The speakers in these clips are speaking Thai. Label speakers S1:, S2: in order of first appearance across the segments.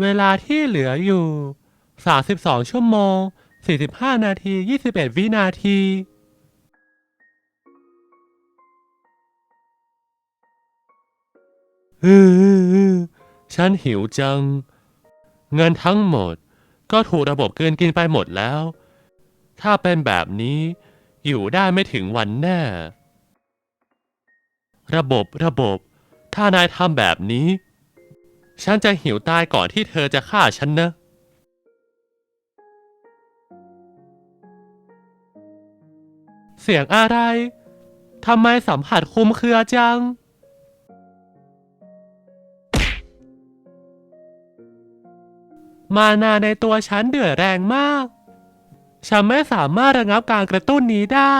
S1: เวลาที่เหลืออยู่ 32 ชั่วโมง 45 นาที 21 วินาที อือ ฉันหิวจัง เงินทั้งหมดก็ถูกระบบเกินกินไปหมดแล้ว ถ้าเป็นแบบนี้ อยู่ได้ไม่ถึงวันแน่ ระบบระบบ ถ้านายทำแบบนี้ ฉันจะหิวตายก่อนที่เธอจะฆ่าฉันนะ เสียงอะไร ทำไมสัมผัสคลุมเครือจังมานาในตัวฉันเดือดแรงมาก ฉันไม่สามารถระงับการกระตุ้นนี้ได้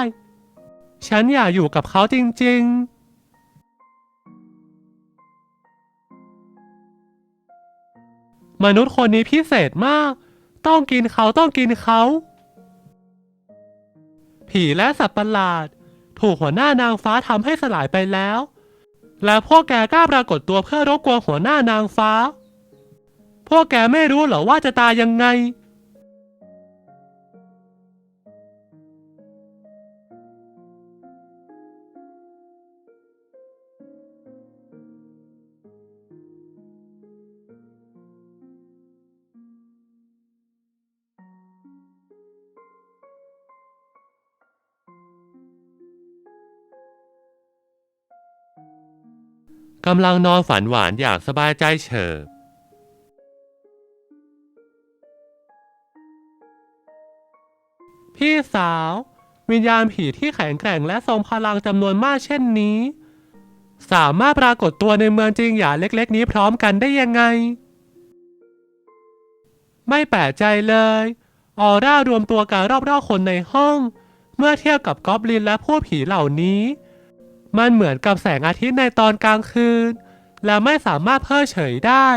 S1: ฉันอยากอยู่กับเขาจริง ๆมนุษย์คนนี้พิเศษมาก ต้องกินเขาต้องกินเขา ผีและสัตว์ประหลาด ถูกหัวหน้านางฟ้าทำให้สลายไปแล้ว และพวกแกกล้าปรากฏตัวเพื่อรบกวนหัวหน้านางฟ้า พวกแกไม่รู้เหรอว่าจะตายยังไง กำลังนอนฝันหวานอย่างสบายใจเฉิบพี่สาว วิญญาณผีที่แข็งแกร่งและทรงพลังจำนวนมากเช่นนี้ สามารถปรากฏตัวในเมืองจริงอย่างเล็กๆ นี้พร้อมกันได้ยังไง ไม่แปลกใจเลย ออร่ารวมตัวกันรอบๆคนในห้อง เมื่อเทียบกับกอบลินและผู้ผีเหล่านี้ มันเหมือนกับแสงอาทิตย์ในตอนกลางคืน และไม่สามารถเพิกเฉยได้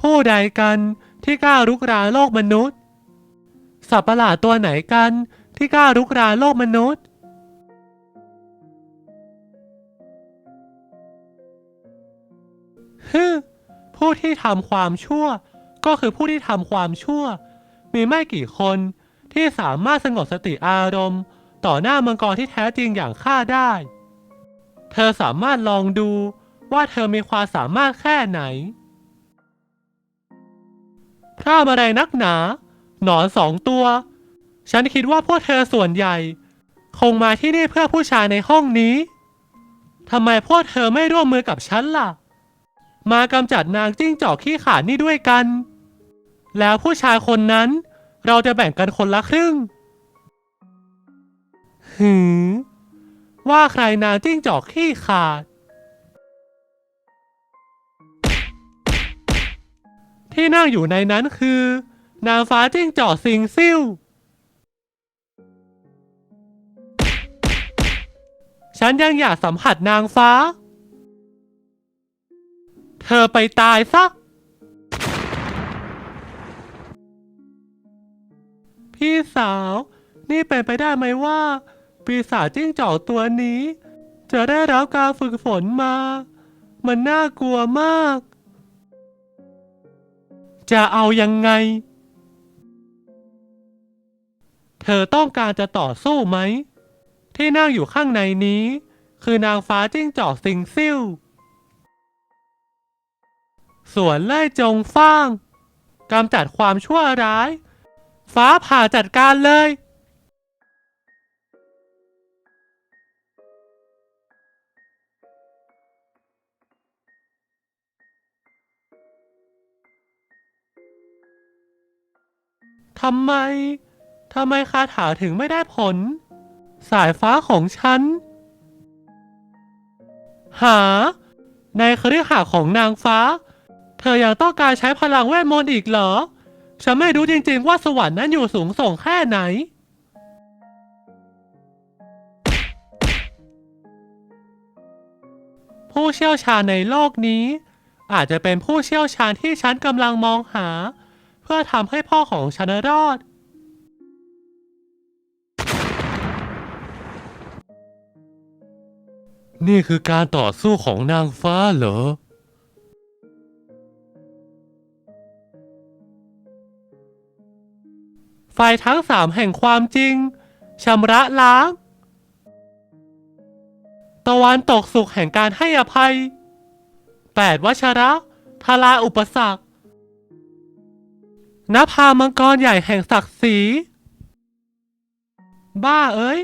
S1: ผู้ใดกันที่กล้ารุกรานโลกมนุษย์ สัตว์ประหลาดตัวไหนกันที่กล้ารุกรานโลกมนุษย์ ที่ทำความชั่ว ก็คือผู้ที่ทำความชั่ว มีไม่กี่คนที่สามารถสงบสติอารมณ์ ต่อหน้ามังกรที่แท้จริงอย่างข้าได้ เธอสามารถลองดูว่าเธอมีความสามารถแค่ไหน พร่ามอะไรนักหนา หนอนสองตัว ฉันคิดว่าพวกเธอส่วนใหญ่ คงมาที่นี่เพื่อผู้ชายในห้องนี้ทำไมพวกเธอไม่ร่วมมือกับฉันล่ะ มากำจัดนางจิ้งจอกขี้ขาดนี่ด้วยกัน แล้วผู้ชายคนนั้น เราจะแบ่งกันคนละครึ่ง หือ ว่าใครนางจิ้งจอกขี้ขาด ที่นั่งอยู่ในนั้นคือ นางฟ้าจิ้งจอกสิงซิ่วฉันยังอยากสัมผัสนางฟ้า เธอไปตายซะ พี่สาว นี่เป็นไปได้ไหมว่า ปีศาจจิ้งจอกตัวนี้ จะได้รับการฝึกฝนมา มันน่ากลัวมาก จะเอายังไง เธอต้องการจะต่อสู้ไหม ที่นั่งอยู่ข้างในนี้ คือนางฟ้าจิ้งจอกสิงซิ่ว สวนไล่จงฟ้างกำจัดความชั่วร้าย ฟ้าผ่าจัดการเลย ทำไม ทำไมคาถาถึงไม่ได้ผล สายฟ้าของฉัน หา ในคฤหาสน์ของนางฟ้า เธอยังต้องการใช้พลังเวทมนต์อีกเหรอ ฉันไม่รู้จริงๆว่าสวรรค์นั้นอยู่สูงส่งแค่ไหน ผู้เชี่ยวชาญในโลกนี้ อาจจะเป็นผู้เชี่ยวชาญที่ฉันกำลังมองหา เพื่อทำให้พ่อของฉันรอดนี่คือการต่อสู้ของนางฟ้าเหรอ ไฟทั้งสามแห่งความจริงชำระล้าง ตะวันตกสุขแห่งการให้อภัยแปดวัชระทาราอุปสรรคนภามังกรใหญ่แห่งศักดิ์ศรี บ้าเอ้ย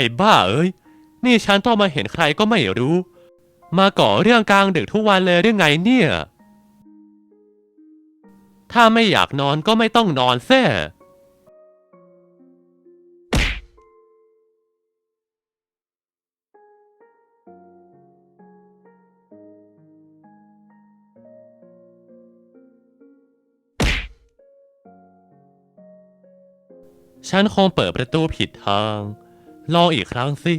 S1: อ้บ้าเอ้ย นี่ฉันต้องมาเห็นใครก็ไม่รู้ มาก่อเรื่องกลางดึกทุกวันเลยหรือไงเนี่ย ถ้าไม่อยากนอนก็ไม่ต้องนอนแซ่ฉันคงเปิดประตูผิดทาง ลองอีกครั้งสิ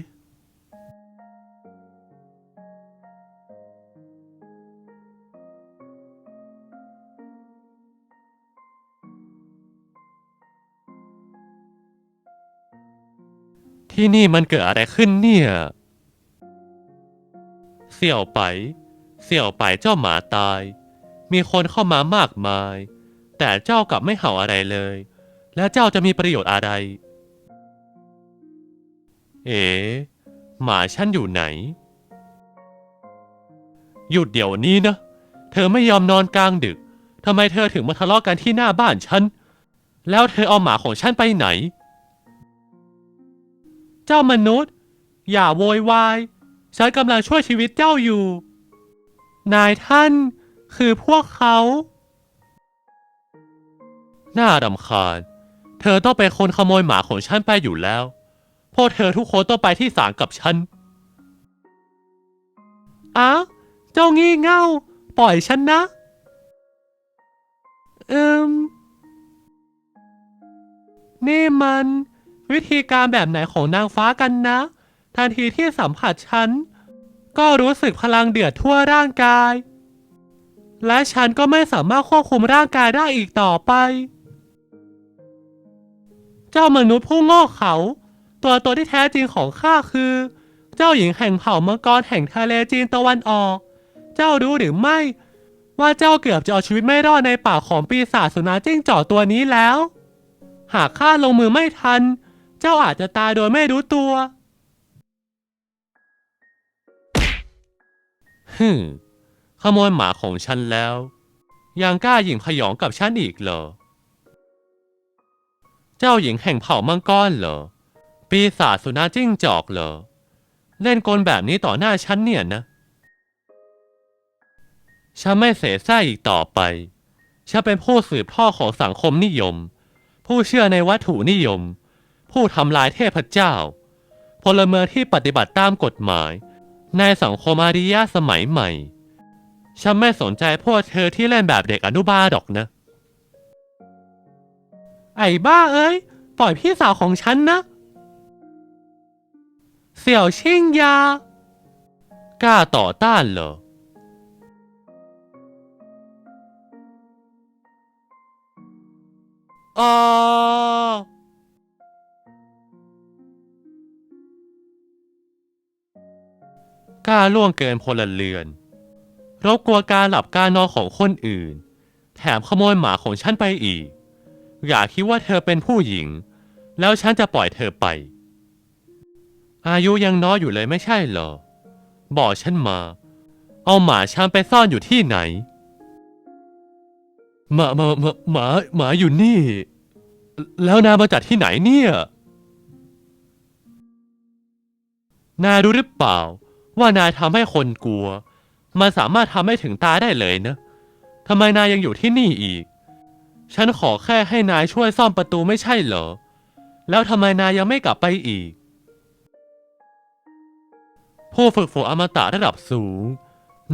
S1: ที่นี่มันเกิดอะไรขึ้นเนี่ย เสี่ยวไป เสี่ยวไปเจ้าหมาตาย มีคนเข้ามามากมาย แต่เจ้ากลับไม่เห่าอะไรเลย แล้วเจ้าจะมีประโยชน์อะไร เอ๋หมาฉันอยู่ไหน หยุดเดี๋ยวนี้นะ เธอไม่ยอมนอนกลางดึกทำไมเธอถึงมาทะเลาะกันที่หน้าบ้านฉัน แล้วเธอเอาหมาของฉันไปไหน เจ้ามนุษย์ อย่าโวยวาย ฉันกำลังช่วยชีวิตเจ้าอยู่ นายท่านคือพวกเขา น่ารำคาญ เธอต้องเป็นคนขโมยหมาของฉันไปอยู่แล้ว พวกเธอทุกคนต้องไปที่ศาลกับฉัน อ้าว เจ้างี่เง่า ปล่อยฉันนะ เอิมนี่มัน วิธีการแบบไหนของนางฟ้ากันนะ ทันทีที่สัมผัสฉัน ก็รู้สึกพลังเดือดทั่วร่างกาย และฉันก็ไม่สามารถควบคุมร่างกายได้อีกต่อไป เจ้ามนุษย์ผู้โง่เขา ตัวตนที่แท้จริงของข้าคือ เจ้าหญิงแห่งเผ่ามังกรแห่งทะเลจีนตะวันออก เจ้ารู้หรือไม่ ว่าเจ้าเกือบจะเอาชีวิตไม่รอดในป่าของปีศาจสุนัขจิ้งจอกตัวนี้แล้ว หากข้าลงมือไม่ทัน เจ้าอาจจะตายโดยไม่รู้ตัวฮึมขโมยหมาของฉันแล้ว ยังกล้าหยิ่งพยองกับฉันอีกเหรอ เจ้าหญิงแห่งเผ่ามังกรเหรอ ปีศาจสุนัขจิ้งจอกเหรอ เล่นกลแบบนี้ต่อหน้าฉันเนี่ยนะ ฉันไม่เสแสร้งอีกต่อไป ฉันเป็นผู้สืบทอดของสังคมนิยม ผู้เชื่อในวัตถุนิยม ผู้ทำลายเทพเจ้า พลเมืองที่ปฏิบัติตามกฎหมาย ในสังคมอาริยะสมัยใหม่ ฉันไม่สนใจพวกเธอที่เล่นแบบเด็กอนุบาลหรอกนะ ไอ้บ้าเอ้ย ปล่อยพี่สาวของฉันนะ เสี่ยวชิงยากล้าต่อต้านเหรอ อ๋อ กล้าล่วงเกินพลเรือน รบกวนการหลับการนอนของคนอื่น แถมขโมยหมาของฉันไปอีก อย่าคิดว่าเธอเป็นผู้หญิง แล้วฉันจะปล่อยเธอไป อายุยังน้อยอยู่เลยไม่ใช่เหรอ บอกฉันมา เอาหมาฉันไปซ่อนอยู่ที่ไหน หมาหมาหมาหมาหมาอยู่นี่ แล้วนายมาจากที่ไหนเนี่ย นายรู้หรือเปล่า ว่านายทำให้คนกลัว มันสามารถทำให้ถึงตายได้เลยนะทำไมนายยังอยู่ที่นี่อีก ฉันขอแค่ให้นายช่วยซ่อมประตูไม่ใช่เหรอ แล้วทำไมนายยังไม่กลับไปอีก ผู้ฝึกฝนอมตะระดับสูง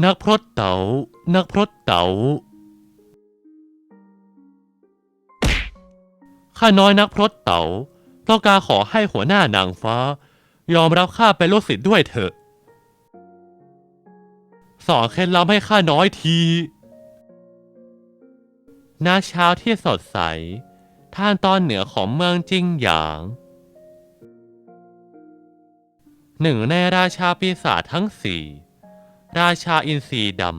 S1: นักพรตเต๋า นักพรตเต๋า ข้าน้อยนักพรตเต๋าต้องการขอให้หัวหน้านางฟ้า ยอมรับข้าเป็นลูกศิษย์ด้วยเถอะ สอนเคล็ดลับให้ข้าน้อยทีณเช้าที่สดใส ท่างตอนเหนือของเมืองจิงหยาง หนึ่งในราชาปีศาจทั้งสี่ ราชาอินทรีดำ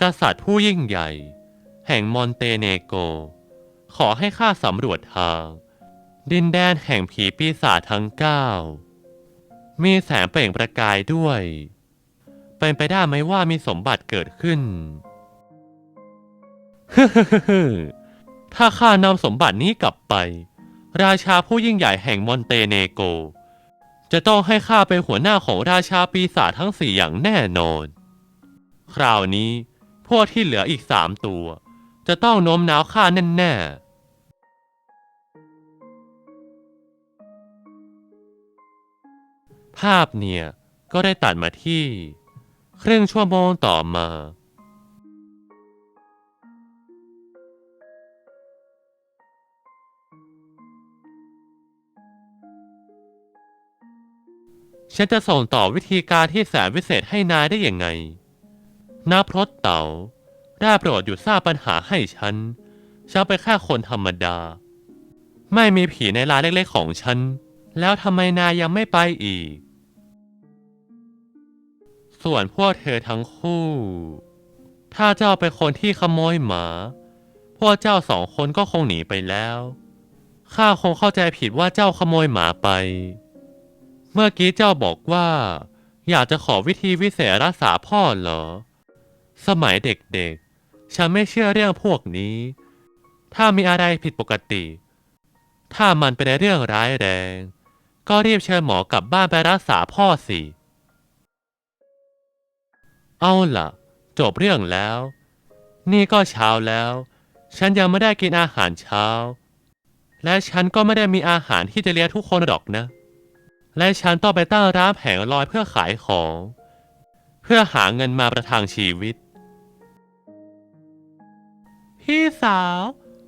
S1: กษัตริย์ผู้ยิ่งใหญ่ แห่งมอนเตเนโก ขอให้ข้าสำรวจทาง ดินแดนแห่งผีปีศาจทั้งเก้ามีแสงเปล่งประกายด้วย เป็นไปได้ไหมว่ามีสมบัติเกิดขึ้นฮึถ้าข้านำสมบัตินี้กลับไป ราชาผู้ยิ่งใหญ่แห่งมอนเตเนโก จะต้องให้ข้าเป็นหัวหน้าของราชาปีศาจทั้งสี่อย่างแน่นอน คราวนี้ พวกที่เหลืออีกสามตัว จะต้องโน้มน้าวข้าแน่ๆภาพเนี่ย ก็ได้ตัดมาที่ ครึ่งชั่วโมงต่อมา ฉันจะส่งต่อวิธีการที่แสนวิเศษให้นายได้อยังไงนาพรตเต๋าได้โปรดอยู่ทราบปัญหาให้ฉัน ฉันเป็นแค่คนธรรมดา ไม่มีผีในร้านเล็กๆของฉัน แล้วทำไมนายยังไม่ไปอีก ส่วนพวกเธอทั้งคู่ ถ้าเจ้าเป็นคนที่ขโมยหมา พวกเจ้าสองคนก็คงหนีไปแล้ว ข้าคงเข้าใจผิดว่าเจ้าขโมยหมาไป เมื่อกี้เจ้าบอกว่า อยากจะขอวิธีวิเศษรักษาพ่อเหรอ สมัยเด็กๆ ฉันไม่เชื่อเรื่องพวกนี้ ถ้ามีอะไรผิดปกติ ถ้ามันเป็นเรื่องร้ายแรง ก็รีบเชิญหมอกลับบ้านไปรักษาพ่อสิ เอาล่ะจบเรื่องแล้ว นี่ก็เช้าแล้ว ฉันยังไม่ได้กินอาหารเช้า และฉันก็ไม่ได้มีอาหารที่จะเลี้ยงทุกคนหรอกนะ และฉันต้องไปตั้งร้านแผงลอยเพื่อขายของ เพื่อหาเงินมาประทังชีวิต พี่สาว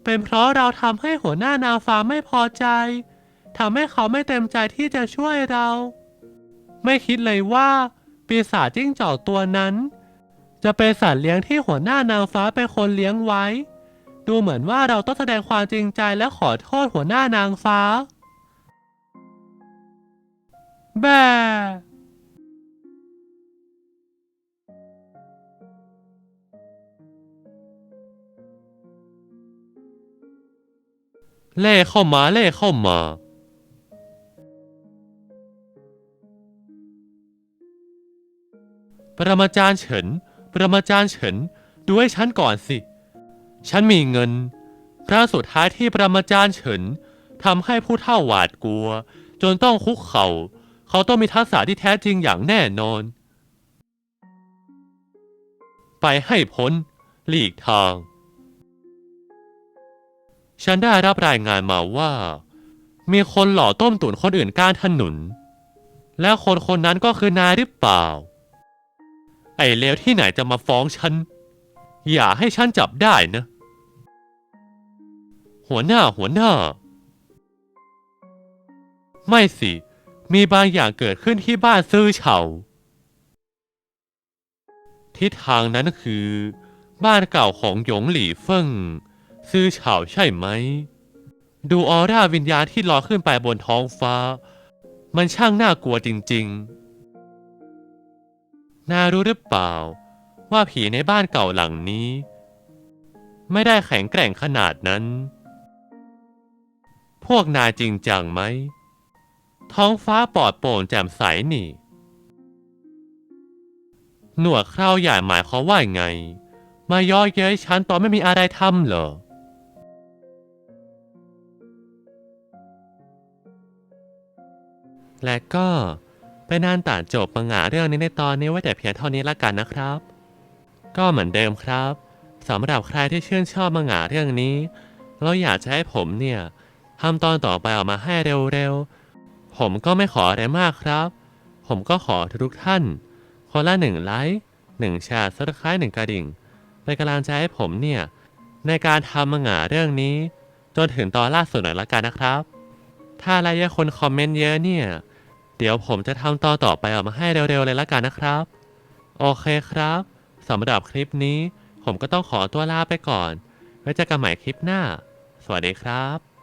S1: เป็นเพราะเราทำให้หัวหน้านาฟาไม่พอใจทำให้เขาไม่เต็มใจที่จะช่วยเรา ไม่คิดเลยว่า ปีศาจจิ้งจอกตัวนั้น จะเป็นสัตว์เลี้ยงที่หัวหน้านางฟ้าเป็นคนเลี้ยงไว้ ดูเหมือนว่าเราต้องแสดงความจริงใจและขอโทษหัวหน้านางฟ้า แบเล่เข้ามาเล่เข้ามา ปรมาจารย์เฉินปรมาจารย์เฉินดูให้ฉันก่อนสิ ฉันมีเงิน ครั้งสุดท้ายที่ปรมาจารย์เฉินทำให้ผู้เฒ่าหวาดกลัว จนต้องคุกเขา่า เขาต้องมีทักษะที่แท้จริงอย่างแน่นอน ไปให้พ้น หลีกทาง ฉันได้รับรายงานมาว่า มีคนหล่อต้มตุ๋นคนอื่นการถนน และคนคนนั้นก็คือนายหรือเปล่า ไอ้เลวที่ไหนจะมาฟ้องฉัน อย่าให้ฉันจับได้นะ หัวหน้าหัวหน้า ไม่สิ มีบางอย่างเกิดขึ้นที่บ้านซื่อเฉาทิศทางนั้นคือ บ้านเก่าของหยงหลี่เฟิงซื่อเฉาใช่ไหม ดูออร่าวิญญาณที่ลอยขึ้นไปบนท้องฟ้า มันช่างน่ากลัวจริง ๆ นารู้หรือเปล่า ว่าผีในบ้านเก่าหลังนี้ ไม่ได้แข็งแกร่งขนาดนั้น พวกนายจริงจังไหม ท้องฟ้าปลอดโปร่งแจ่มใสนี่ หนวดคราวใหญ่หมายความว่าไง มาย่อเย้ยฉันตอนไม่มีอะไรทำเหรอและก็ เป็นนานต่าจบมังงะเรื่องนี้ในตอนนี้ไว้แต่เพียงเท่านี้ละกันนะครับ ก็เหมือนเดิมครับสำหรับใครที่ชื่นชอบมังงะเรื่องนี้แล้วอยากจะให้ผมเนี่ยทำตอนต่อไปออกมาให้เร็วๆ ผมก็ไม่ขออะไรมากครับ ผมก็ขอทุกท่าน คนละหนึ่งไลค์หนึ่งแชร์ซับสไครต์หนึ่งกระดิ่งเป็นกำลังใจให้ผมเนี่ย ในการทำมังงะเรื่องนี้ จนถึงตอนล่าสุดหน่อยละกันนะครับ ถ้าอะไรเยอะคนคอมเมนต์เยอะเนี่ย เดี๋ยวผมจะทำตอนต่อไปออกมาให้เร็วๆเลยละกันนะครับ โอเคครับสำหรับคลิปนี้ ผมก็ต้องขอตัวลาไปก่อน ไว้เจอกันใหม่คลิปหน้า สวัสดีครับ